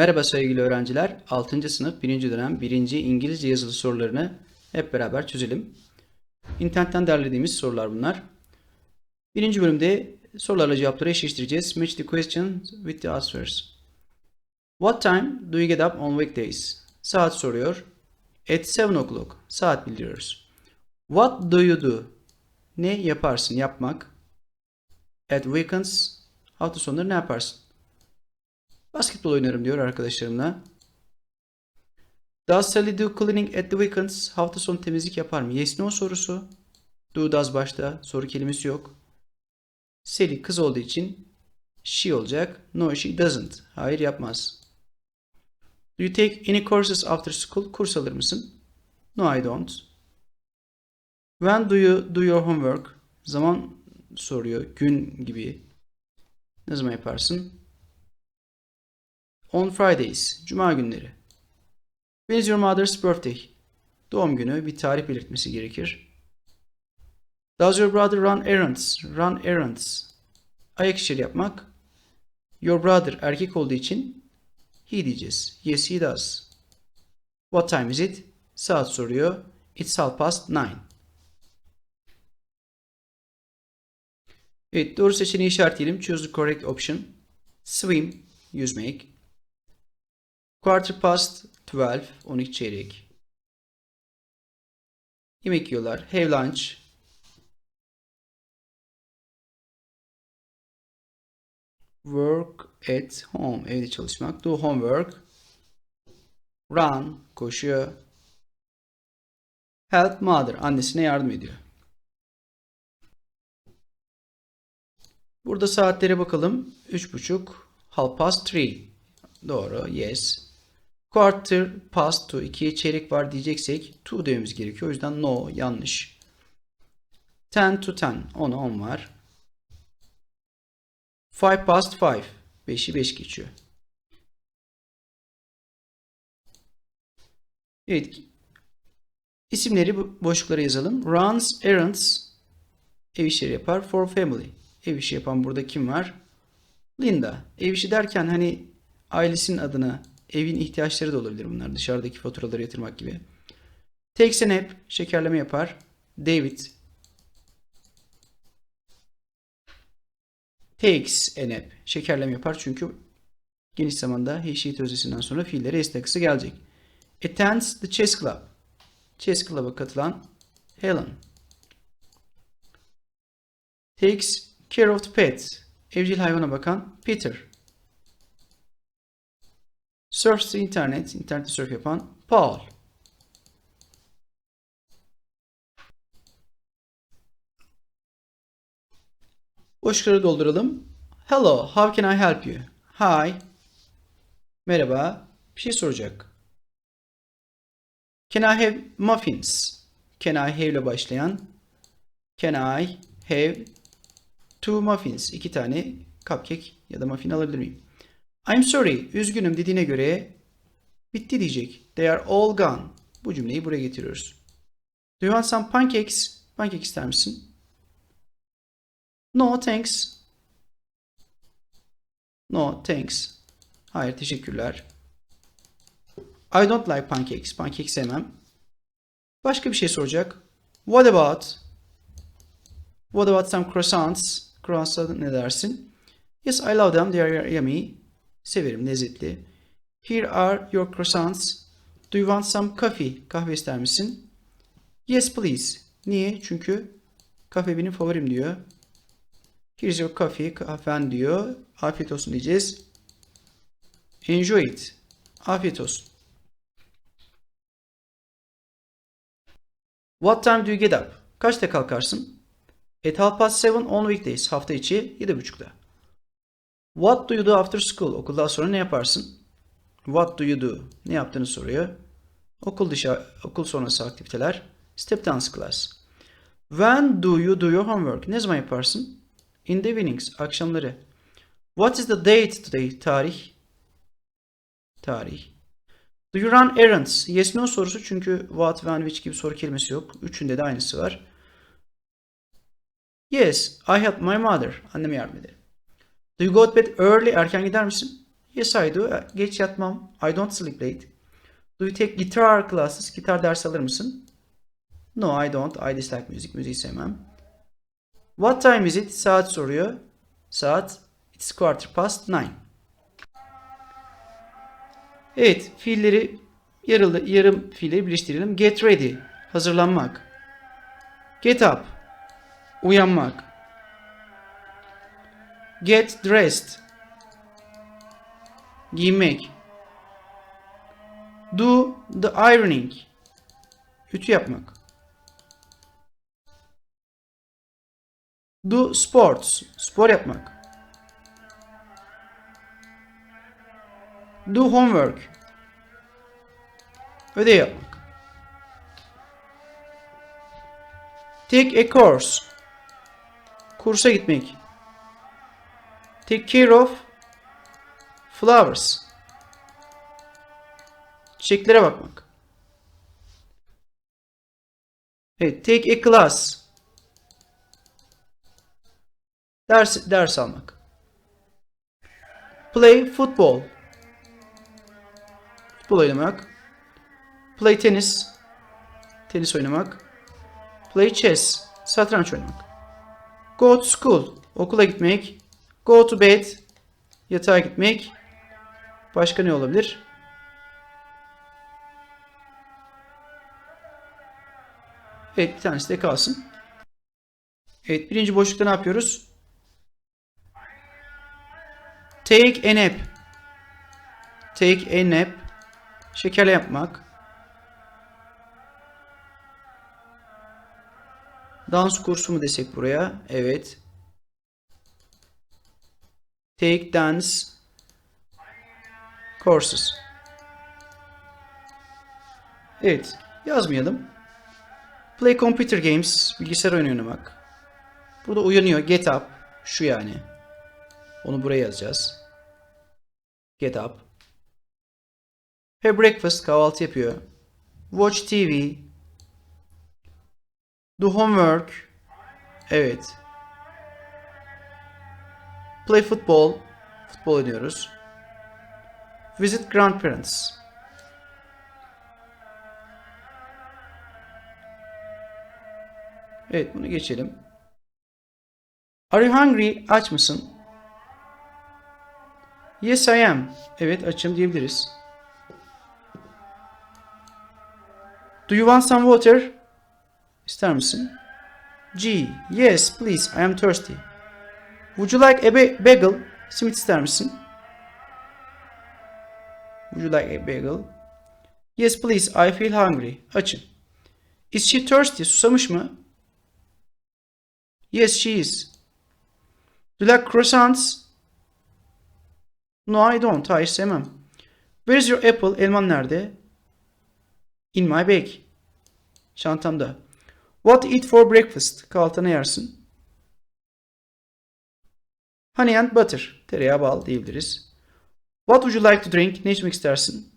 Merhaba sevgili öğrenciler. 6. sınıf 1. dönem 1. İngilizce yazılı sorularını hep beraber çözelim. İnternetten derlediğimiz sorular bunlar. Birinci bölümde sorularla cevapları eşleştireceğiz. Match the questions with the answers. What time do you get up on weekdays? Saat soruyor. At 7 o'clock. Saat bildiriyoruz. What do you do? Ne yaparsın? Yapmak. At weekends. Hafta sonları ne yaparsın? Basketbol oynarım diyor arkadaşlarımla. Does Sally do cleaning at the weekends? Hafta sonu temizlik yapar mı? Yes no sorusu. Do does başta. Soru kelimesi yok. Sally kız olduğu için she olacak. No she doesn't. Hayır yapmaz. Do you take any courses after school? Kurs alır mısın? No I don't. When do you do your homework? Zaman soruyor. Gün gibi. Ne zaman yaparsın? On Fridays, Cuma günleri. When is your mother's birthday? Doğum günü bir tarih belirtmesi gerekir. Does your brother run errands? Run errands. Ayak işleri yapmak. Your brother erkek olduğu için he diyeceğiz. Yes he does. What time is it? Saat soruyor. It's half past nine. Evet doğru seçeneği işaretleyelim. Choose the correct option. Swim, yüzmek. Quarter past 12, 12 çeyrek. Yemek yiyorlar. Have lunch. Work at home. Evde çalışmak. Do homework. Run. Koşuyor. Help mother. Annesine yardım ediyor. Burada saatlere bakalım. 3.30. Half past 3. Doğru. Yes. Quarter past 2. 2'ye çeyrek var diyeceksek 2 dememiz gerekiyor. O yüzden no. Yanlış. 10 to 10. 10'a 10 var. 5 past 5. 5'i 5 geçiyor. Evet. İsimleri boşluklara yazalım. Runs errands ev işleri yapar. For family. Ev işi yapan burada kim var? Linda. Ev işi derken hani ailesinin adına evin ihtiyaçları da olabilir bunlar. Dışarıdaki faturaları yatırmak gibi. Takes a nap. Şekerleme yapar. David. Takes a nap. Şekerleme yapar çünkü geniş zamanda he, she öznesinden sonra fiilleri s takısı gelecek. Attends the chess club. Chess club'a katılan Helen. Takes care of the pet. Evcil hayvana bakan Peter. Surfs the internet. İnternette surf yapan Paul. Boşlukları dolduralım. Hello, how can I help you? Hi. Merhaba. Bir şey soracak. Can I have muffins? Can I have ile başlayan. Can I have two muffins? İki tane cupcake ya da muffin alabilir miyim? I'm sorry, üzgünüm dediğine göre bitti diyecek. They are all gone. Bu cümleyi buraya getiriyoruz. Do you want some pancakes? Pancake ister misin? No, thanks. No, thanks. Hayır, teşekkürler. I don't like pancakes. Pancake sevmem. Başka bir şey soracak. What about? What about some croissants? Croissant'a ne dersin? Yes, I love them. They are yummy. Severim, lezzetli. Here are your croissants. Do you want some coffee? Kahve ister misin? Yes, please. Niye? Çünkü kahve benim favorim diyor. Here's your coffee. Kahven diyor. Afiyet olsun diyeceğiz. Enjoy it. Afiyet olsun. What time do you get up? Kaçta kalkarsın? At half past seven on weekdays. Hafta içi 7.30'da. What do you do after school? Okuldan sonra ne yaparsın? What do you do? Ne yaptığını soruyor. Okul dışı, okul sonrası aktiviteler. Step dance class. When do you do your homework? Ne zaman yaparsın? In the evenings, akşamları. What is the date today? Tarih. Tarih. Do you run errands? Yes no sorusu çünkü what, when, which gibi soru kelimesi yok. Üçünde de aynısı var. Yes, I help my mother. Anneme yardım ederim. Do you go to bed early? Erken gider misin? Yes I do. Geç yatmam. I don't sleep late. Do you take guitar classes? Gitar dersi alır mısın? No I don't. I dislike music. Müziği sevmem. What time is it? Saat soruyor. Saat. It's quarter past nine. Evet. Fiilleri yarılı, yarım fiilleri birleştirelim. Get ready. Hazırlanmak. Get up. Uyanmak. Get dressed. Giymek. Do the ironing. Ütü yapmak. Do sports. Spor yapmak. Do homework. Ödev yapmak. Take a course. Kursa gitmek. Take care of flowers. Çiçeklere bakmak. Evet, take a class. Ders ders almak. Play football. Futbol oynamak. Play tenis. Tenis oynamak. Play chess. Satranç oynamak. Go to school. Okula gitmek. Go to bed. Yatağa gitmek. Başka ne olabilir? Evet bir tanesi de kalsın. Evet birinci boşlukta ne yapıyoruz? Take a nap. Take a nap. Şekerle yapmak. Dans kursu mu desek buraya? Evet. Take dance courses. Evet. Yazmayalım. Play computer games. Bilgisayar oyunu oynamak. Burada uyanıyor. Get up. Şu yani. Onu buraya yazacağız. Get up. Have breakfast. Kahvaltı yapıyor. Watch TV. Do homework. Evet. Play football. Futbol oynuyoruz. Visit grandparents. Evet bunu geçelim. Are you hungry? Aç mısın? Yes I am. Evet açım diyebiliriz. Do you want some water? İster misin? G. Yes please I am thirsty. Would you like a ba- bagel? Simit ister misin? Would you like a bagel? Yes please I feel hungry. Açım. Is she thirsty? Susamış mı? Yes, she is. Do you like croissants? No, I don't. Hayır sevmem. Where is your apple? Elman nerede? In my bag. Çantamda. What eat for breakfast? Kahvaltıda ne yersin? Honey and butter. Tereyağı bal diyebiliriz. What would you like to drink? Ne içmek istersin?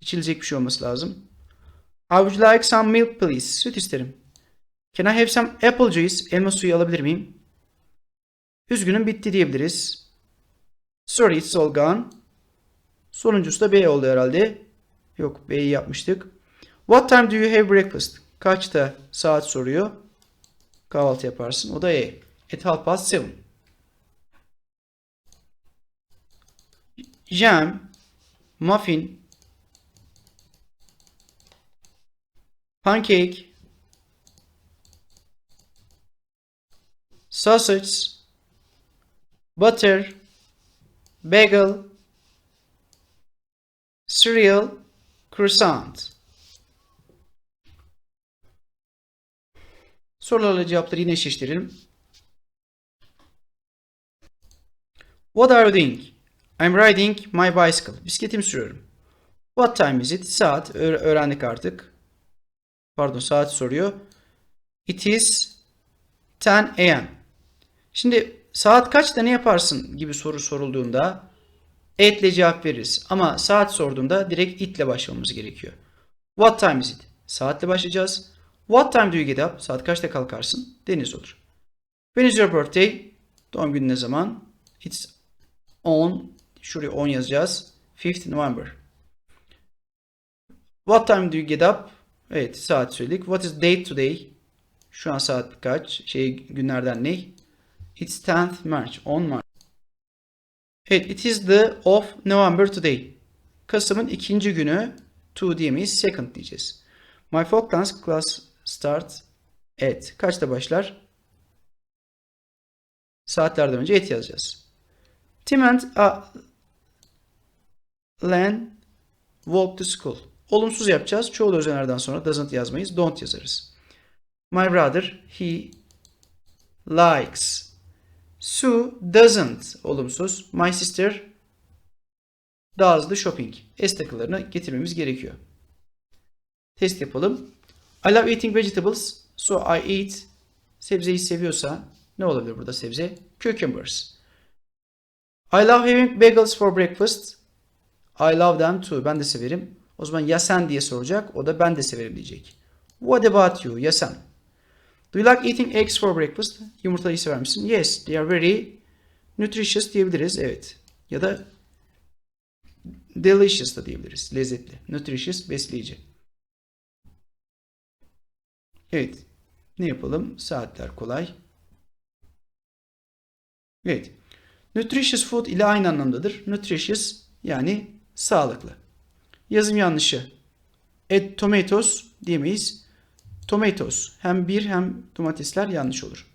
İçilecek bir şey olması lazım. I would like some milk please. Süt isterim. Can I have some apple juice? Elma suyu alabilir miyim? Üzgünüm bitti diyebiliriz. Sorry it's all gone. Sonuncusu da B oldu herhalde. Yok B'yi yapmıştık. What time do you have breakfast? Kaçta saat soruyor. Kahvaltı yaparsın. O da E. At half past seven. Jam, muffin, pancake, sausage, butter, bagel, cereal, croissant. Sorularla cevapları yine eşleştirelim. What are you doing? I'm riding my bicycle. Bisikletimi sürüyorum. What time is it? Saat. Öğ- öğrendik artık. Pardon saat soruyor. It is 10 a.m. Şimdi saat kaçta ne yaparsın gibi soru sorulduğunda etle cevap veririz. Ama saat sorduğunda direkt itle başlamamız gerekiyor. What time is it? Saatle başlayacağız. What time do you get up? Saat kaçta kalkarsın? Deniz olur. When is your birthday? Doğum günü ne zaman? It's on Şuraya 10 yazacağız. 5th November. What time do you get up? Evet saat söyledik. What is date today? Şu an saat kaç? Şey günlerden ne? It's 10th March. 10 Mart. Evet it is the of November today. Kasım'ın ikinci günü. To diyemeyiz. Second diyeceğiz. My folk dance class starts at. Kaçta başlar? Saatlerden önce et yazacağız. Tim and uh, Len walk to school. Olumsuz yapacağız. Çoğul özenerden sonra doesn't yazmayız. Don't yazarız. My brother, he likes. Sue doesn't. Olumsuz. My sister does the shopping. S takılarını getirmemiz gerekiyor. Test yapalım. I love eating vegetables. So I eat. Sebzeyi seviyorsa ne olabilir burada sebze? Cucumbers. I love having bagels for breakfast. I love them too. Ben de severim. O zaman ya sen diye soracak. O da ben de severim diyecek. What about you? Ya sen. Do you like eating eggs for breakfast? Yumurtayı sever misin? Yes. They are very nutritious diyebiliriz. Evet. Ya da delicious da diyebiliriz. Lezzetli. Nutritious, besleyici. Evet. Ne yapalım? Saatler kolay. Evet. Nutritious food ile aynı anlamdadır. Nutritious yani sağlıklı. Yazım yanlışı. Et tomatoes diyemeyiz. Tomatoes. Hem bir hem domatesler yanlış olur.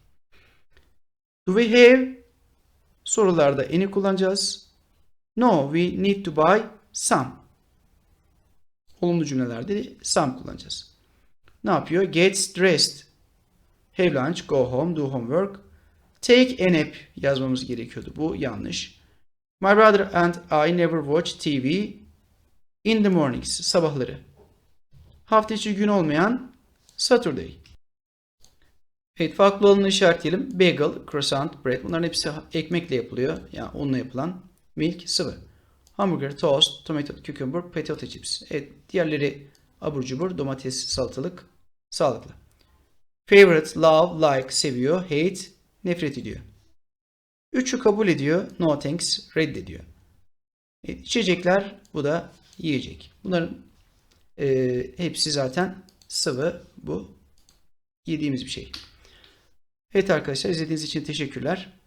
Do we have sorularda any kullanacağız. No, we need to buy some. Olumlu cümlelerde some kullanacağız. Ne yapıyor? Gets dressed. Have lunch, go home, do homework. Take a nap yazmamız gerekiyordu. Bu yanlış. My brother and I never watch TV in the mornings. Sabahları. Hafta içi gün olmayan Saturday. Evet farklı olanını işaretleyelim. Bagel, croissant, bread. Bunların hepsi ekmekle yapılıyor. Yani unla yapılan milk, sıvı. Hamburger, toast, tomato, cucumber, potato chips. Evet diğerleri abur cubur, domates, salatalık, sağlıklı. Favorite, love, like, seviyor, hate, nefret ediyor. Üçü kabul ediyor, no thanks, reddediyor. Evet, içecekler, bu da yiyecek. Bunların e, hepsi zaten sıvı, bu yediğimiz bir şey. Evet arkadaşlar izlediğiniz için teşekkürler.